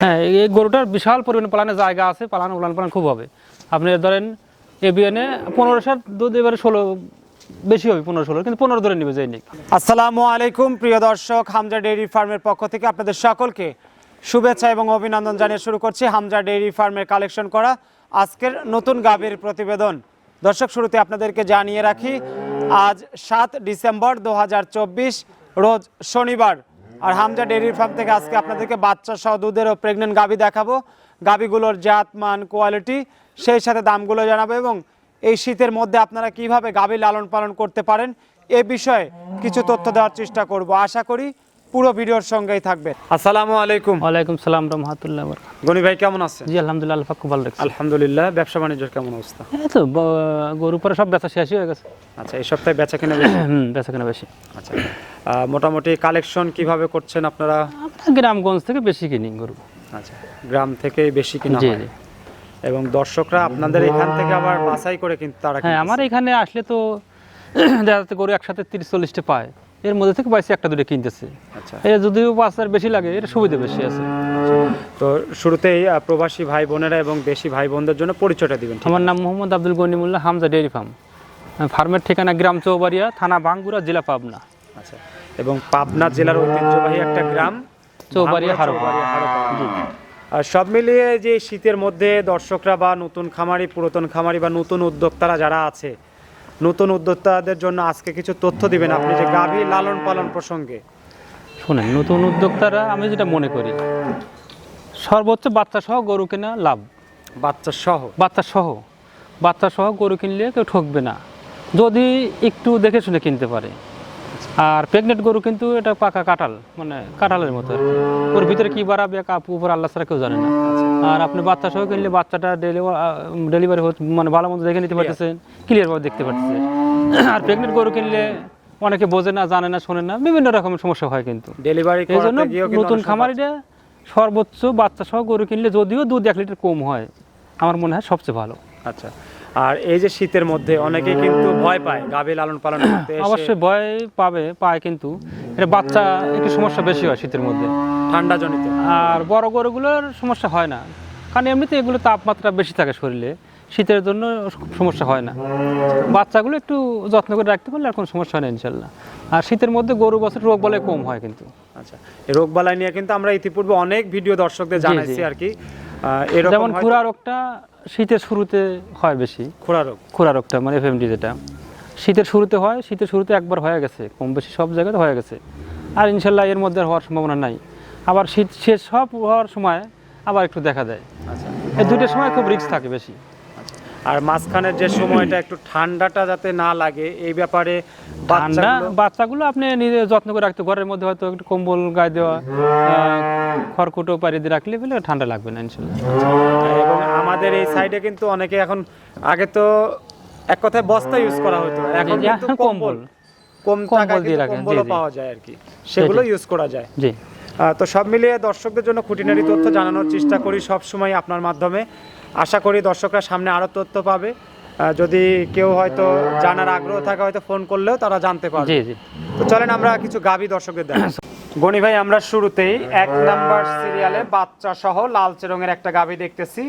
হ্যাঁ এই- গরুটার বিশাল পরিমাণে পালানের জায়গা আছে, পালানো, উলান পালান খুব হবে। আপনি ধরেন এবিএনে সাত দুধ, এবারে ষোলো, বেশি হবে পনেরো ষোলো, কিন্তু পনেরো ধরে নেবে যাই নিক আসসালামু আলাইকুম, প্রিয় দর্শক, হামজা ডেইরি ফার্মের পক্ষ থেকে আপনাদের সকলকে শুভেচ্ছা এবং অভিনন্দন জানিয়ে শুরু করছি হামজা ডেইরি ফার্মের কালেকশন করা আজকের নতুন গাভীর প্রতিবেদন। দর্শক, শুরুতে আপনাদেরকে জানিয়ে রাখি, আজ সাত ডিসেম্বর দু হাজার চব্বিশ, রোজ শনিবার। আর হামজা ডেইরি ফার্ম থেকে আজকে আপনাদেরকে বাচ্চা সহ দুধের ও প্রেগনেন্ট গাভী দেখাবো। গাভীগুলোর জাত, মান কোয়ালিটি সেই সাথে দামগুলো জানাব এবং এই শীতের মধ্যে আপনারা কীভাবে গাভী লালন পালন করতে পারেন এ বিষয়ে কিছু তথ্য দেওয়ার চেষ্টা করব। আশা করি পুরো ভিডিওর সঙ্গেই থাকবে আসসালামু আলাইকুম। ওয়ালাইকুম সালাম রহমতুল্লাহ গনি ভাই কেমন আছেন? জি আলহামদুলিল্লাহ আল্লাহ খুব ভালো লাগছে আলহামদুলিল্লাহ ব্যবসা বাণিজ্যের কেমন অবস্থা? এই তো গরু পরে সব বেচা শেষই হয়ে গেছে। আচ্ছা এই সপ্তাহে বেচা কিনা বেশি? হুম বেচা কেনা বেশি। আচ্ছা মোটামুটি কালেকশন কীভাবে করছেন আপনারা? গ্রামগঞ্জ থেকে বেশি কিনি গরু। আচ্ছা গ্রাম থেকে বেশি কিনা হয়? এবং দর্শকরা আপনাদের এখান থেকে আবার বাছাই করে কিন্তু তারা হ্যাঁ আমার এখানে আসলে তো দেখা যাচ্ছে গরু একসাথে তিরিশ চল্লিশটা পায়। এর মধ্যে থেকে পাইছি একটা দুটো কিনতেছে। আচ্ছা। এটা যদিও পাঁচ হাজার বেশি লাগে এটা সুবিধা বেশি আছে। তো শুরুতেই প্রবাসী ভাই বোনেরা এবং দেশি ভাই বোনদের জন্য পরিচয়টা দিবেন আমার নাম মোহাম্মদ আব্দুল গনিমুল্লাহ হামজা ডেয়ারি ফার্ম। ফার্মের ঠিকানা গ্রাম চৌবাড়িয়া থানা বাঙ্গুরা জেলা পাবনা। আচ্ছা। এবং পাবনা জেলার ঐতিহ্যবাহী একটা গ্রাম চৌবাড়িয়া হারোপাড়া। আর সব মিলিয়ে যে শীতের মধ্যে দর্শকরা বা নতুন খামারি পুরাতন খামারি বা নতুন উদ্যোক্তারা যারা আছে নতুন উদ্যোক্তাদের জন্য আজকে কিছু তথ্য দিবেন আপনি যে গাভী লালন পালন প্রসঙ্গে। শুনেন নতুন উদ্যোক্তারা আমি যেটা মনে করি সর্বোচ্চ বাচ্চা সহ গরু কেনা লাভ। বাচ্চা সহ? বাচ্চা সহ। বাচ্চা সহ গরু কিনলে কেউ ঠকবে না। যদি একটু দেখে শুনে কিনতে পারে। আর প্রেগনেন্ট গরু কিন্তু এটা পাকা কাঁঠাল মানে কাঁঠালের মতো আর ওর ভিতরে কি বাড়াবে কাপ উপর আল্লাহ ছাড়া কেউ জানে না। আর আপনি বাচ্চা সহ কিনলে বাচ্চাটা ডেলিভারি মানে ভালো মতো দেখে নিতে পারতেছেন ক্লিয়ারভাবে দেখতে পারতেছে। আর প্রেগনেন্ট গরু কিনলে অনেকে বোঝে না জানে না শোনে না বিভিন্ন রকমের সমস্যা হয় কিন্তু। ডেলিভারি এই জন্য নতুন খামারিরা সর্বোচ্চ বাচ্চা সহ গরু কিনলে যদিও দুধ এক লিটার কম হয় আমার মনে হয় সবচেয়ে ভালো। আচ্ছা। আর এই যে শীতের মধ্যে অনেকে কিন্তু ভয় পায় গাভী লালন পালন করতে অবশ্যই ভয় পাবে পায় কিন্তু। এটা বাচ্চা একটু সমস্যা বেশি হয় শীতের মধ্যে। ঠান্ডা জনিত আর বড় গরুগুলোর সমস্যা হয় না। কারণ এমনিতে এগুলো তাপমাত্রা বেশি থাকে শরীরে। শীতের জন্য সমস্যা হয় না। বাচ্চাগুলো একটু যত্ন করে রাখতে পারলে আর কোনো সমস্যা হয় না ইনশাল্লাহ। আর শীতের মধ্যে গরু বছর রোগ বলে কম হয় কিন্তু। আচ্ছা রোগ বালাই নিয়ে কিন্তু আমরা ইতিপূর্বে অনেক ভিডিও দর্শকদের জানাইছি আর কি। যেমন খুরা রোগটা শীতের শুরুতে হয় বেশি। খুরা রোগ। খুরা রোগটা মানে এফএমডি যেটা। শীতের শুরুতে হয় শীতের শুরুতে একবার হয়ে গেছে কম বেশি সব জায়গাতে হয়ে গেছে। আর ইনশাল্লাহ এর মধ্যে হওয়ার সম্ভাবনা নাই। আবার শীত শেষ সব হওয়ার সময় আবার একটু দেখা দেয়। আচ্ছা। এই দুইটার সময় খুব রিস্ক থাকে বেশি। আর মাঝখানের যে সময়টা একটু ঠান্ডাটা যাতে না লাগে এই ব্যাপারে ঠান্ডা বাচ্চাগুলো বাচ্চাগুলো আপনি নিজে যত্ন করে রাখতে ঘরের মধ্যে হয়তো একটু কম্বল গায়ে দেওয়া খড়কুটো পাড়ি দিয়ে রাখলে বলে ঠান্ডা লাগবে না ইনশাল্লাহ। এবং আমাদের এই সাইডে কিন্তু অনেকে এখন আগে তো এক কথায় বস্তা ইউজ করা হতো এখন কিন্তু কম্বল। কম্বল। কম কম্বল দিয়ে রাখেন, জি, কম্বলও পাওয়া যায় আর কি। সেগুলো ইউজ করা যায়। জি। তো সব মিলিয়ে দর্শকদের জন্য খুঁটিনাটি তথ্য জানানোর চেষ্টা করি সব সময় আপনার মাধ্যমে। আশা করি দর্শকরা সামনে আরও তথ্য পাবে। যদি কেউ হয়তো জানার আগ্রহ থাকে হয়তো ফোন করলেও তারা জানতে পারবে। জি জি। তো চলেন আমরা কিছু গাবি দর্শকদের দেখাই। গনি ভাই আমরা শুরুতেই এক নাম্বার সিরিয়ালে বাচ্চা সহ লালচে রঙের একটা গাভী দেখতেছি।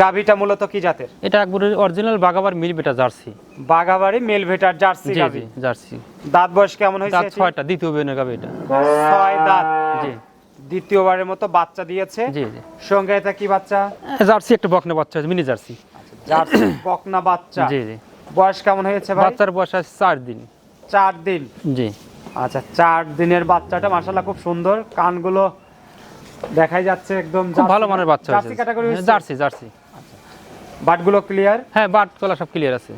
গাভীটা মূলত কি জাতের? এটা একবারে original Baghabari Milk Vita jersey. Bagabari মেলভেটার জার্সি গাভী? জার্সি। দাঁত বয়স কেমন হয়েছে দাঁত ছয়টা দ্বিতীয় বিয়ে গাবে এটা। ছয় দাঁত। জি। দ্বিতীয়বারের মতো বাচ্চা দিয়েছে। জি জি। সঙ্গে এটা কি বাচ্চা? জার্সি একটা বকনা বাচ্চা মিনি জার্সি। জার্সি বকনা বাচ্চা। জি জি। বয়স কেমন হয়েছে ভাই? বাচ্চার বয়স আছে চার দিন। চার দিন? জি। আচ্ছা চার দিনের বাচ্চাটা মাশাআল্লাহ খুব সুন্দর। কানগুলো দেখাই যাচ্ছে একদম খুব ভালো মানের বাচ্চা জার্সি ক্যাটাগরি জার্সি জার্সি। বাটগুলো ক্লিয়ার হ্যাঁ বাট তলা সব ক্লিয়ার আছে।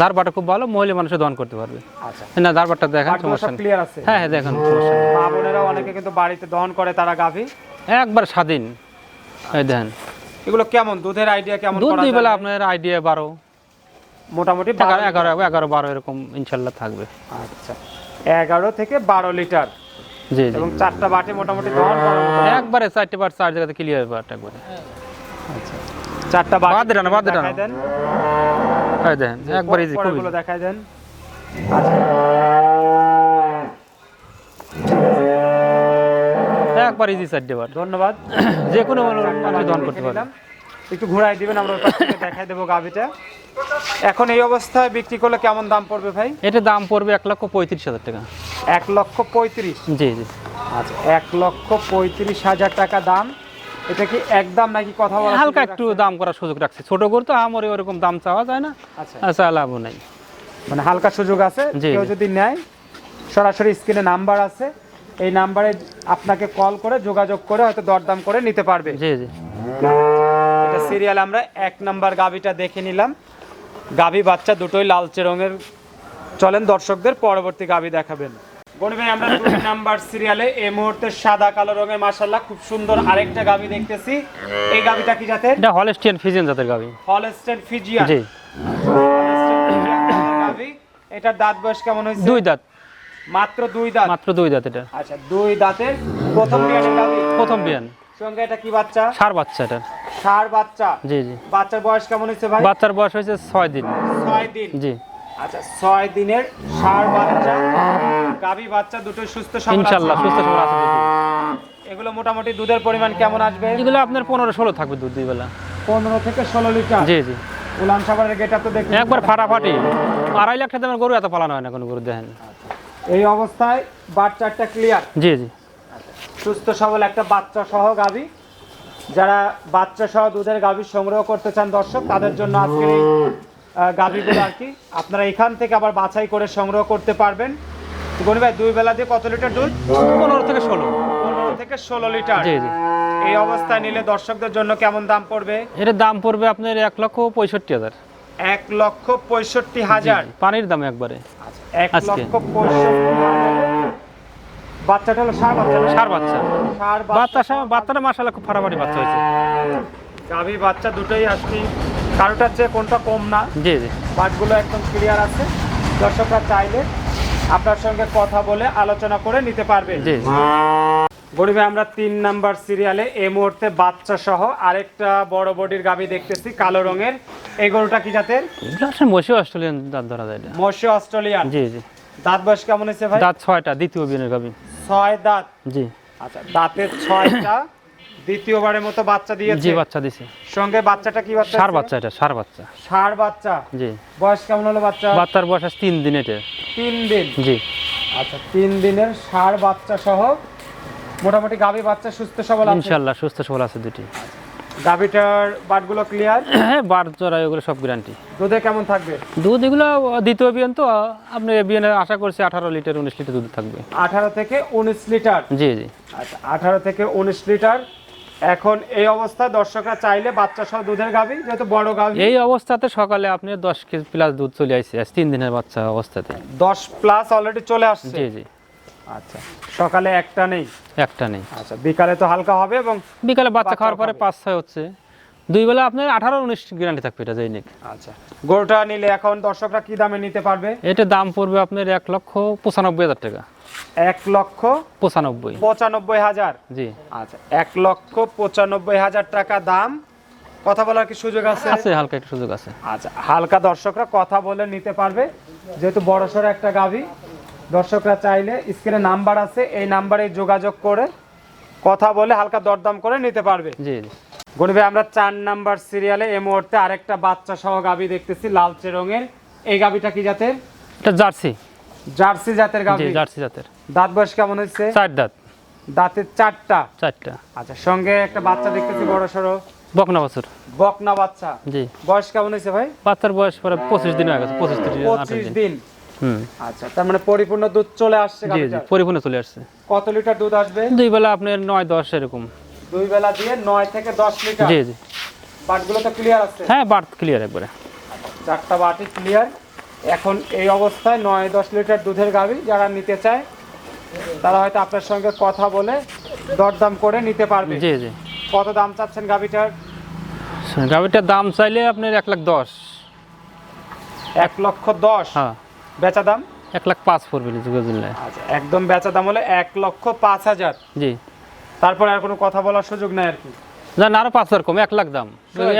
ধার বাটা খুব ভালো মহিলা মানুষের দহন করতে পারবে। আচ্ছা। না ধার বাটটা দেখেন সমস্যা সব ক্লিয়ার আছে? হ্যাঁ হ্যাঁ দেখেন সমস্যা মা বোনেরা অনেকে কিন্তু বাড়িতে দহন করে তারা গাভী? একবার স্বাধীন। এই দেখেন। এগুলো কেমন? দুধের আইডিয়া কেমন দুধ দুই বেলা আপনার আইডিয়া বারো। মোটামুটি এগারো এগারো এগারো বারো এরকম ইনশাল্লাহ থাকবে। আচ্ছা। এগারো থেকে বারো লিটার। জি এবং চারটা বাটি মোটামুটি করার একবারে চারটে বার চার জায়গাতে ক্লিয়ার বারটা একবারে। চারটা বাটি বাদ দেন বাদ দেন। দেখাই দেন। একবার ইজি খুব দেখাই দেন। একবার ইজি চারটে বার ধন্যবাদ। যে কোনো মানুষ দহন করতে পারে। একটু ঘুরাই দিবেন আমরা দেখাই দেবো গাভিটা। এখন এই অবস্থায় বিক্রি করলে কেমন দাম পড়বে ভাই? এটা দাম পড়বে এক লক্ষ পঁয়ত্রিশ হাজার টাকা। এক লক্ষ পঁয়ত্রিশ। জি জি। আচ্ছা এক লক্ষ পঁয়ত্রিশ হাজার টাকা দাম। এটা কি একদম নাকি কথা বলা হালকা একটু দাম করার সুযোগ রাখছে। ছোট গরু তো আমার ওরকম দাম চাওয়া যায় না। আচ্ছা। আচ্ছা লাভও নাই। মানে হালকা সুযোগ আছে? কেউ যদি নেয় সরাসরি স্ক্রিনে নাম্বার আছে। এই নাম্বারে আপনাকে কল করে যোগাযোগ করে হয়তো দরদাম করে নিতে পারবে। জি জি। এটা সিরিয়াল আমরা এক নাম্বার গাবিটা দেখে নিলাম। গাবি বাচ্চা দুটোই লালচে রঙের। চলেন দর্শকদের পরবর্তী গাবি দেখাবেন। বনি ভাই আমরা দুই নাম্বার সিরিয়ালে এই মুহূর্তে সাদা কালো রঙের মাসাল্লাহ খুব সুন্দর আরেকটা গাবি দেখতেছি। এই গাবিটা কি জাতের? এটা হলস্টিয়ান ফিজিয়ান জাতের গাবি। হলস্টেন ফিজিয়ান জি। গাবি। এটার দাঁত বয়স কেমন হয়েছে? দুই দাঁত। মাত্র দুই দাঁত? মাত্র দুই দাঁত এটা। আচ্ছা দুই দাঁতের প্রথম বিয়ানের গাবি? প্রথম বিয়ান। সঙ্গে এটা কি বাচ্চা? সার বাচ্চা এটা। ষাঁড় বাচ্চা। জি জি। বাচ্চার বয়স কেমন হয়েছে ভাই? বাচ্চার বয়স হয়েছে ছয় দিন। ছয় দিন। জি। আচ্ছা ছয় দিনের ষাঁড় বাচ্চা। গাভী বাচ্চা দুটো সুস্থ সবল আছে। ইনশাল্লাহ সুস্থ সবল আছে। এগুলো মোটামুটি দুধের পরিমাণ কেমন আসবে? এগুলো আপনার পনেরো ষোলো থাকবে দুধ দুই বেলা। পনেরো থেকে ষোলো লিটার? জি জি। উলান সাগরের গেট তো দেখুন। একবার ফাটাফাটি। আড়াই লাখ টাকা গরু এত পালানো হয় না কোনো গরু দেখেন। এই অবস্থায় বাচ্চাটা ক্লিয়ার জি জি। সুস্থ সবল একটা বাচ্চা সহ গাভী। যারা বাচ্চা সহ দুধের গাভী সংগ্রহ করতে চান দর্শক তাদের জন্য আজকের এই গাভীগুলো আর কি। আপনারা এখান থেকে আবার বাছাই করে সংগ্রহ করতে পারবেন। গনি ভাই দুই বেলা দিয়ে কত লিটার দুধ? পনেরো থেকে ষোলো। পনেরো থেকে ষোলো লিটার। জি জি। এই অবস্থায় নিলে দর্শকদের জন্য কেমন দাম পড়বে? এটার দাম পড়বে আপনার এক লক্ষ পঁয়ষট্টি হাজার। এক লক্ষ পঁয়ষট্টি হাজার। পানির দাম একবারে। এক লক্ষ বাচ্চাটা হলো ষাঁড় বাচ্চা? সার বাচ্চা। ষাঁড় বাচ্চা। বাচ্চাটা মাসাল্লাহ খুব ফাটাফাটি বাচ্চা হয়েছে। গাভী বাচ্চা দুটোই আসছি। কারোটার চেয়ে কোনটা কম না। জি জি। বাটগুলো একদম ক্লিয়ার আছে। দর্শকরা চাইলে আপনার সঙ্গে কথা বলে আলোচনা করে নিতে পারবে জি জি। গরিবে আমরা তিন নাম্বার সিরিয়ালে এই মুহূর্তে বাচ্চা সহ আরেকটা বড় বডির গাভী দেখতেছি কালো রঙের। এই গরুটা কি জাতের? মসি অস্ট্রেলিয়ান দাঁত ধরা যায় মশি অস্ট্রেলিয়ান? জি জি। দাঁত বয়স কেমন হয়েছে ভাই? দাঁত ছয়টা দ্বিতীয় বিনের গাবি ছয় দাঁত? জি। আচ্ছা দাঁতের ছয়টা দ্বিতীয়বারের মতো বাচ্চা দিয়েছে। জি বাচ্চা দিছে সঙ্গে বাচ্চাটা কি বাচ্চা সার বাচ্চা এটা সার বাচ্চা। সার বাচ্চা। জি। বয়স কেমন হলো বাচ্চা? বাচ্চার বয়স তিন দিন এটা। তিন দিন। জি। আচ্ছা তিন দিনের ষাঁড় বাচ্চা সহ মোটামুটি গাভী বাচ্চা সুস্থ সবল আছে? ইনশাল্লাহ সুস্থ সবল আছে দুটি। গাভীটার বাটগুলো ক্লিয়ার হ্যাঁ বাট জোড়া ওগুলো সব গ্যারান্টি দুধে কেমন থাকবে? দুধ এগুলো দ্বিতীয় বিয়ান তো আপনি বিয়ানে আশা করছি আঠারো লিটার উনিশ লিটার দুধ থাকবে। আঠারো থেকে উনিশ লিটার? জি জি। আচ্ছা আঠারো থেকে উনিশ লিটার এখন এই অবস্থায় দর্শকরা চাইলে বাচ্চা সহ দুধের গাভী যেহেতু বড় গাভী। এই অবস্থাতে সকালে আপনি দশ কেজি প্লাস দুধ চলে আসছে তিন দিনের বাচ্চা অবস্থাতে। দশ প্লাস অলরেডি চলে আসছে? জি জি। আচ্ছা সকালে একটা নেই? একটা নেই। আচ্ছা বিকালে তো হালকা হবে এবং বিকালে বাচ্চা খাওয়ার পরে পাঁচ ছয় হচ্ছে। দুই বেলা আপনার আঠারো উনিশ গ্যারান্টি থাকবে এটা জৈনিক আচ্ছা গরুটা নিলে এখন দর্শকরা কি দামে নিতে পারবে? এটা দাম পড়বে আপনার এক লক্ষ পঁচানব্বই হাজার টাকা। এক লক্ষ পঁচানব্বই। পঁচানব্বই হাজার। জি। আচ্ছা এক লক্ষ পঁচানব্বই হাজার টাকা দাম। কথা বলার কি সুযোগ আছে? আছে হালকা একটু সুযোগ আছে। আচ্ছা হালকা দর্শকরা কথা বলে নিতে পারবে। যেহেতু বড়সড় একটা গাভী দর্শকরা চাইলে স্ক্রিনে নাম্বার আছে এই নাম্বারে যোগাযোগ করে কথা বলে হালকা দরদাম করে নিতে পারবে। জি জি। গরিবে আমরা চার নাম্বার সিরিয়ালে এই মুহূর্তে আরেকটা বাচ্চা সহ গাভী দেখতেছি লালচে রঙের। এই গাভীটা কি জাতের? এটা জার্সি। জার্সি জাতের গাভী? জার্সি জাতের। দাঁত বয়স কেমন হচ্ছে চার দাঁত। দাঁতের চারটা? চারটা। আচ্ছা সঙ্গে একটা বাচ্চা দেখতেছি বড় সড়ো। বকনা বছর। বকনা বাচ্চা। জি। বয়স কেমন হয়েছে ভাই? বাচ্চার বয়স পরে পঁচিশ দিন হয়ে গেছে পঁচিশ আঠাশ পঁচিশ দিন। দিন। আচ্ছা তার মানে পরিপূর্ণ দুধ চলে আসছে জি জি পরিপূর্ণ চলে আসছে। কত লিটার দুধ আসবে? দুই বেলা আপনার নয় দশ এরকম। দুই বেলা দিয়ে নয় থেকে দশ লিটার? জি জি। বাটগুলো তো ক্লিয়ার আছে? হ্যাঁ বার্থ ক্লিয়ার একবারে। চারটা বাটি ক্লিয়ার এখন এই অবস্থায় নয় দশ লিটার দুধের গাভী যারা নিতে চায় তারা হয়তো আপনার সঙ্গে কথা বলে দরদাম করে নিতে পারবে। জি জি। কত দাম চাচ্ছেন গাভীটার? গাড়িটার দাম চাইলে আপনার এক লাখ দশ। এক লক্ষ দশ? হ্যাঁ। বেচা দাম? এক লাখ পাঁচ পড়বে আচ্ছা একদম বেচা দাম হলে এক লক্ষ পাঁচ হাজার। জি। তারপরে আর কোনো কথা বলার সুযোগ নাই আর কি? জান আরও পাঁচ হাজার কম এক লাখ দাম.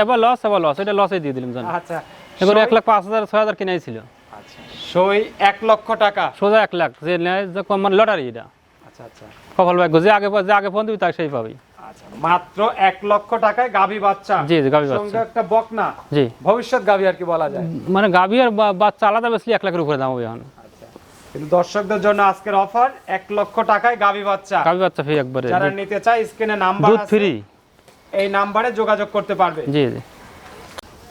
এবার লস এবার লস এটা লসে দিয়ে দিলাম জান। আচ্ছা এবার এক লাখ পাঁচ হাজার ছয় হাজার কিনাই ছিল আচ্ছা। সই এক লক্ষ টাকা? সোজা এক লাখ যে নেয় মানে লটারি এটা। আচ্ছা আচ্ছা। কপাল ভাগ্য যে আগে যে আগে ফোন দিবি তাকে সেই পাবি। আচ্ছা মাত্র এক লক্ষ টাকায় গাভী বাচ্চা। জি জি গাভী সঙ্গে বাচ্চা একটা বকনা। জি। ভবিষ্যৎ গাভী আর কি বলা যায়। মানে গাভী আর বাচ্চা আলাদা বেশি এক লাখের উপরে দাম হবে এখন। আচ্ছা। কিন্তু দর্শকদের জন্য আজকের অফার এক লক্ষ টাকায় গাভী বাচ্চা। গাভী বাচ্চা ফ্রি একবারে। যারা নিতে চায় স্ক্রিনে নাম্বার দুধ আছে, ফ্রি এই নাম্বারে যোগাযোগ করতে পারবে। জি জি।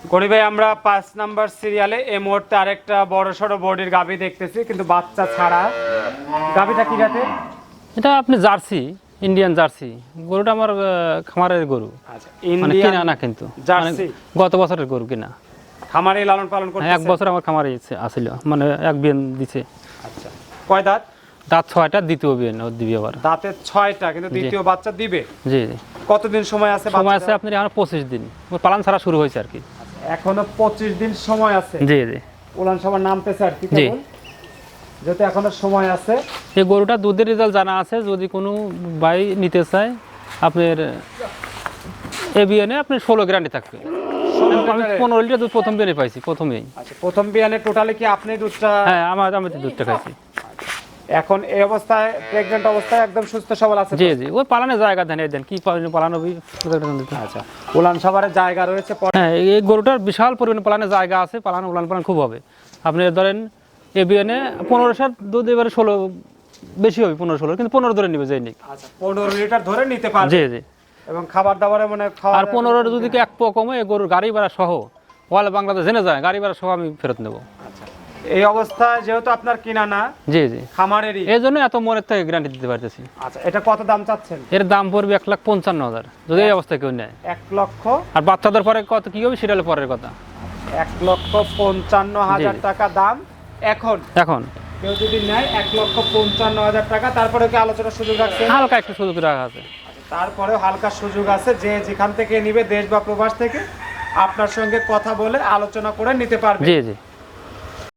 গনি ভাই আমরা পাঁচ নাম্বার সিরিয়ালে এই মুহূর্তে আরেকটা বড় সড়ো বডির গাভী দেখতেছি কিন্তু বাচ্চা ছাড়া। গাভীটা কি জাতের? এটা আপনি জার্সি ইন্ডিয়ান জার্সি। গরুটা আমার খামারের গরু। আচ্ছা মানে কিনা না কিন্তু। জার্সি? মানে গত বছরের গরু কিনা। খামারে লালন পালন হ্যাঁ, এক বছর আমার খামারে আসিল। মানে এক বিয়ান দিছে। আচ্ছা কয় দাঁত? দাঁত ছয়টা দ্বিতীয় বিয়ে ও দিবি আবার দাঁতের ছয়টা কিন্তু দ্বিতীয় বাচ্চা দিবে? জি কতদিন সময় আছে সময় আছে আপনার এখন পঁচিশ দিন। পালন ছাড়া শুরু হয়েছে আর কি। এখনও পঁচিশ দিন সময় আছে। জি জি। উলান সবার নামতেছে আর কি জি। কেবল। যেহেতু এখনও সময় আছে। এই গরুটা দুধের রেজাল্ট জানা আছে যদি কোনো ভাই নিতে চায় আপনার এ বিয়ানে আপনার ষোলো গ্যারান্টি থাকবে। আমি পনেরো লিটার দুধ প্রথম বিয়ানে পাইছি প্রথমেই। আচ্ছা প্রথম বিয়ানে টোটালি কি আপনি দুধটা হ্যাঁ আমার আমি দুধটা খাইছি। এখন এই অবস্থায় প্রেগনেন্ট অবস্থায় একদম সুস্থ সবল আছে? জি জি। ওই পালানে জায়গা দেন দেন কি পালানো পালানো আচ্ছা। উলান সবারের জায়গা রয়েছে হ্যাঁ এই গরুটার বিশাল পরিমাণে পালানে জায়গা আছে পালানো উলান পালান খুব হবে। আপনি ধরেন এ বিয়ানে পনেরো সাত দুধ এবারে ষোলো বেশি হবে পনেরো ষোলো কিন্তু পনেরো ধরে নিবে যাই নিক আচ্ছা পনেরো লিটার ধরে নিতে পারবে। জি জি। এবং খাবার দাবারে মানে আর পনেরো যদি এক পো কমে গরুর গাড়ি ভাড়া সহ ওয়াল বাংলাদেশ জেনে যায় গাড়ি ভাড়া সহ আমি ফেরত নেব। এই অবস্থায় যেহেতু আপনার কিনা না জি জি। খামারেরই। এই জন্য এত মনের থেকে গ্যারান্টি দিতে পারতেছি। আচ্ছা এটা কত দাম চাচ্ছেন? এর দাম পড়বে এক লাখ পঞ্চান্ন হাজার। যদি এই অবস্থায় কেউ নেয়। এক লক্ষ? আর বাচ্চাদের পরে কত কি হবে? সেটা হলো পরের কথা। এক লক্ষ পঞ্চান্ন হাজার টাকা দাম এখন। এখন। কেউ যদি নেয় এক লক্ষ পঞ্চান্ন হাজার টাকা তারপরে কি আলোচনার সুযোগ রাখছে হালকা একটু সুযোগ রাখা আছে। তারপরেও হালকা সুযোগ আছে যে যেখান থেকে নিবে দেশ বা প্রবাস থেকে আপনার সঙ্গে কথা বলে আলোচনা করে নিতে পারবে। জি জি।